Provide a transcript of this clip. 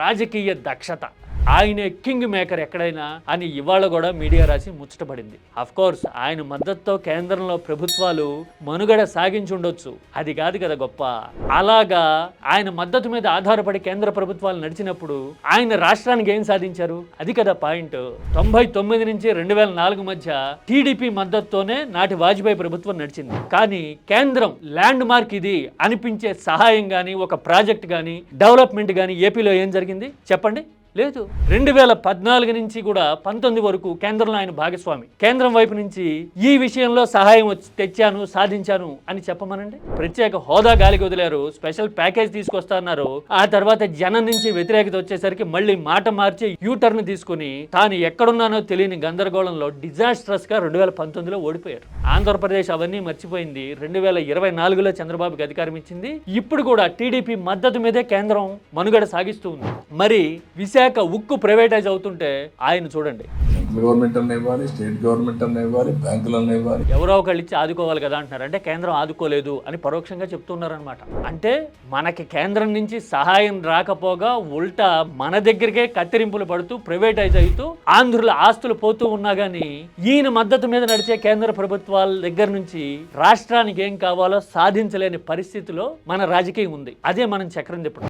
రాజకీయ దక్షత ఆయనే కింగ్ మేకర్ ఎక్కడైనా అని ఇవాళ కూడా మీడియా రాసి ముచ్చటపడింది. కోర్స్ ఆయన మద్దతుతో కేంద్రంలో ప్రభుత్వాలు మనుగడ సాగించుండొచ్చు అది కాదు కదా గొప్ప. అలాగా ఆయన మద్దతు మీద ఆధారపడి కేంద్ర ప్రభుత్వాలు నడిచినప్పుడు ఆయన రాష్ట్రానికి ఏం సాధించారు? అది కదా పాయింట్. తొంభై తొమ్మిది నుంచి రెండు వేల నాలుగు మధ్య టీడీపీ మద్దతుతోనే నాటి వాజ్పేయి ప్రభుత్వం నడిచింది. కానీ కేంద్రం ల్యాండ్ మార్క్ ఇది అనిపించే సహాయం కానీ ఒక ప్రాజెక్ట్ కానీ డెవలప్మెంట్ కానీ ఏపీలో ఏం జరిగింది? చెప్పండి. లేదు. రెండు వేల పద్నాలుగు నుంచి కూడా పంతొమ్మిది వరకు కేంద్రంలో ఆయన భాగస్వామి. కేంద్రం వైపు నుంచి ఈ విషయంలో సహాయం వచ్చి తెచ్చాను సాధించాను అని చెప్పమనండి. ప్రత్యేక హోదా గాలికి వదిలారు స్పెషల్ ప్యాకేజ్ తీసుకొస్తున్నారు. ఆ తర్వాత జనం నుంచి వ్యతిరేకత వచ్చేసరికి మళ్ళీ మాట మార్చి యూ టర్న్ తీసుకుని తాను ఎక్కడున్నానో తెలియని గందరగోళంలో డిజాస్ట్రస్గా రెండు వేల పంతొమ్మిదిలో ఓడిపోయారు. ఆంధ్రప్రదేశ్ అవన్నీ మర్చిపోయింది. రెండు వేల ఇరవై నాలుగులో చంద్రబాబుకి అధికారం ఇచ్చింది. ఇప్పుడు కూడా టీడీపీ మద్దతు మీదే కేంద్రం మనుగడ సాగిస్తూ ఉంది. మరి విశాఖ ఉక్కు ప్రైవేటైజ్ అవుతుంటే ఆయన చూడండి. గవర్నమెంట్ అన్న ఇవ్వాలి స్టేట్ గవర్నమెంట్ అన్న ఇవ్వాలి బ్యాంకులన్న ఇవ్వాలి. ఎవరో ఒకళ్ళు ఇచ్చి ఆదుకోవాలి కదా అంటున్నారు. అంటే కేంద్రం ఆదుకోలేదు అని పరోక్షంగా చెప్తున్నారనమాట అంటే మనకి కేంద్రం నుంచి సహాయం రాకపోగా ఉల్టా మన దగ్గరికే కత్తిరింపులు పడుతూ ప్రైవేటైజ్ అవుతూ ఆంధ్రుల ఆస్తులు పోతూ ఉన్నా కానీ ఈయన మద్దతు మీద నడిచే కేంద్ర ప్రభుత్వాల దగ్గర నుంచి రాష్ట్రానికి ఏం కావాలో సాధించలేని పరిస్థితిలో మన రాజకీయం ఉంది. అదే మనం చక్రం తిప్పడం